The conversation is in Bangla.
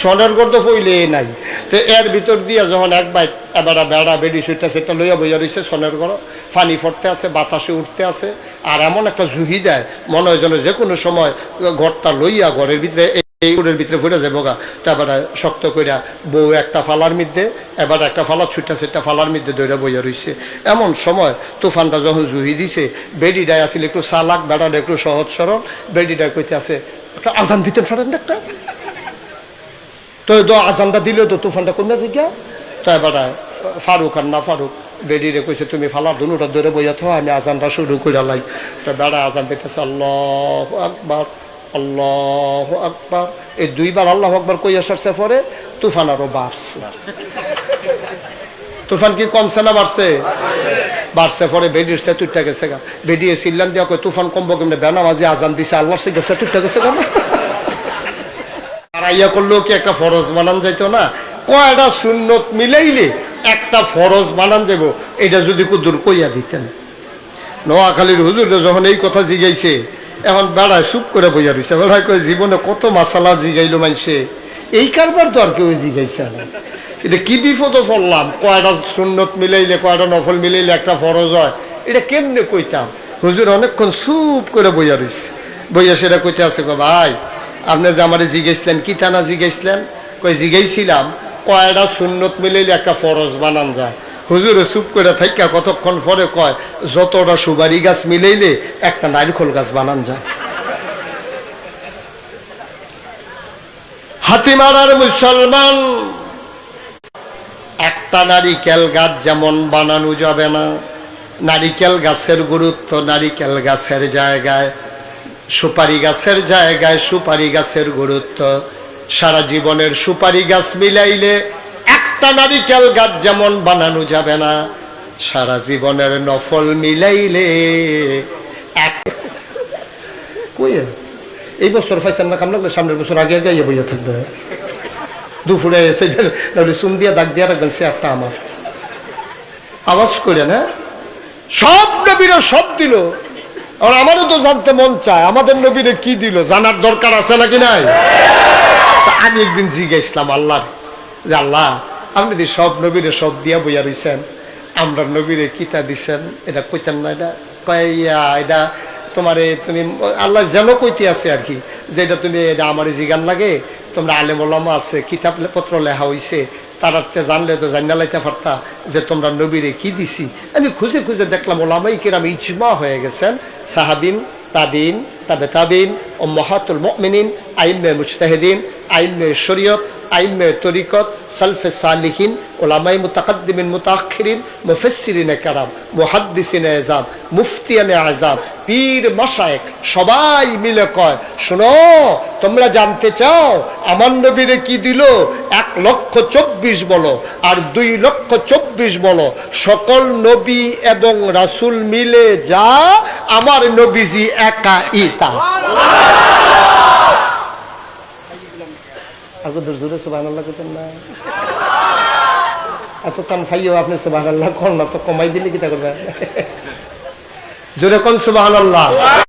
সনের গর্দ ফইলে নাই। তো এর ভিতর দিয়া যখন এক বাইক এবারে বেড়া বেড়ি সেটা সেটা লইয়া বইয়া রয়েছে সনের ঘর ফানি ফটতে আছে, বাতাসে উঠতে আছে, আর এমন একটা জুহি দেয়, মনে হয় যেন যে কোনো সময় ঘরটা লইয়া ঘরের ভিতরে, এই উড়ের ভিতরে ফুটে যাব গা তারপরে শক্ত কইরা বউ একটা ফালার মধ্যে, এবার একটা ফালা ছুটা সেটা ফালার মধ্যে দৌড়া বইয়া রইছে। এমন সময় তুফানটা যখন জুহি দিছে, বেডিটায় আসলে একটু চালাক, বেড়াটা একটু সহজ সরল, বেডিটায় কইতে আছে, একটা আজান দিতেন ফারেন একটা তো তো আজানটা দিলেও তো তুফানটা কমে জিজ্ঞা তো এবারে ফারুক আর না ফারুক বেডিরে কইছে, তুমি ফালার দুটা ধরে বইয়া থো আমি আজানটা শুরু করে লাই। তো বেড়া আজান দিতেছে, আল্লাহ আকবার আল্লাহ আকবার। এই দুইবার আল্লাহ আকবার কই আসারছে পরে তুফান আরও বাড়ছে। তুফান কি কমছে না বাড়ছে? বাড়ছে, পরে বেডির সেতুরটা গেছে গা। বেডিয়ে সিল্লান দিয়া কই তুফান কমবো কেমনে? বেনামাজি আজান দিছে, আল্লাহর সে সেতুরটা গেছে কেন আর ইয়া করলেও কি একটা ফরজ বানান যাইতো না? কয়টা সুন্নত মিলাইলে একটা ফরজ বানান যাব এটা যদি কুদুর কইয়া দিতেন। নোয়াখালীর হুজুর যখন এই কথা জিগাইছে, এখন বেড়ায় চুপ করে বইয়া রয়েছে বেড়ায় কই জীবনে কত মাসালা জিগাইলো মানুষে এই কারবার তো আর কেউ জিগাইছে না। এটা কি বিপদ পড়লাম? কয়টা সুন্নত মিলাইলে, কয়টা নফল মিলাইলে একটা ফরজ হয়? এটা কেমনে কইতাম? হুজুর অনেকক্ষণ চুপ করে বইয়া রয়েছে বইয়া সেটা কইতে আছে গো ভাই আপনি যে আমারে জিগাইছিলেন কি টানা জিগাইছিলেন কই জিগাইছিলাম কয়টা সুন্নত মিলাইলে একটা ফরজ বানান যায়? হুজুরে চুপ করে থাইকা কতক্ষণ পরে কয়, যতটা সুবারি গাছ মিলাইলে একটা নারিখল গাছ বানান যায়। হাতিমারার মুসলমান, একটা নারিকেল গাছ যেমন বানানো যাবে না, নারিকেল গাছের গুরুত্ব নারিকেল গাছের জায়গায় সুপারি গাছের জায়গায় সুপারি গাছের গুরুত্ব। সারা জীবনের সুপারি গাছ মিলাইলে একটা নারিকেল গাছ যেমন বানানো যাবে না, সারা জীবনের নফল মিলাইলে এই বছর ফাইসান না কাম লাগলে সামনের বছর আগে আগে বইয়া থাকবে। দুপুরে তাহলে চুন দিয়া দাগ দিয়া রাখবেন সে একটা আমার। আওয়াজ করে না সব নবীরা সব দিল। আর আমারও তো জানতে মন চায়, আমাদের নবীরে কি দিল, জানার দরকার আছে নাকি নাই? তা আমি একদিন জিজ্ঞাসলাম আল্লাহ যে আল্লাহ, আপনি যদি সব নবীরে সব দিয়া বইয়া রইছেন, আমরা নবীরে কিতা দিছেন, এটা কইতেন না এটা? কয়া এটা তোমারে তুমি, আল্লাহ যেন কইতে আছে আর কি, যে এটা তুমি, এটা আমার জিগান লাগে, তোমরা আলেম আছে কিতাব পত্র লেখা হইছে তারাতে জানলে তো জানা লাইতে পারতা যে তোমরা নবীরে কি দিছি। আমি খুঁজে খুঁজে দেখলাম ওলামাই কিরাম ইজমা হয়ে গেছেন। সাহাবিন, তাবিন, তাবে তাবিন ও মহাতুল মমিনিন আইমে মুজতাহিদিন আইমে শরীয়ত আইমে তরিকত, সালফে সালিহিন, ওলামাই মুতাকাদ্দিমিন মুতাখিরিন মুফেসিরিনে কারাম, মুহাদ্দিসিনে এজাম, মুফতিয়ানে আজাম পীর মাসায়েক সবাই মিলে কয়, শোনো, তোমরা জানতে চাও, আমার নবীরে কি দিল? লক্ষ চব্বিশ বলো আর দুই লক্ষ চব্বিশ বলো সকল নবী এবং রাসুল মিলে যা আমার নবীজি একা ইতা আগে জোরে সুবাহ আল্লাহ করতেন না? এত কাম খাইও আপনি সুবাহ আল্লাহ কর না তো কমাই দিলে কি তা করবেন? জোরে কোন সুবাহ আল্লাহ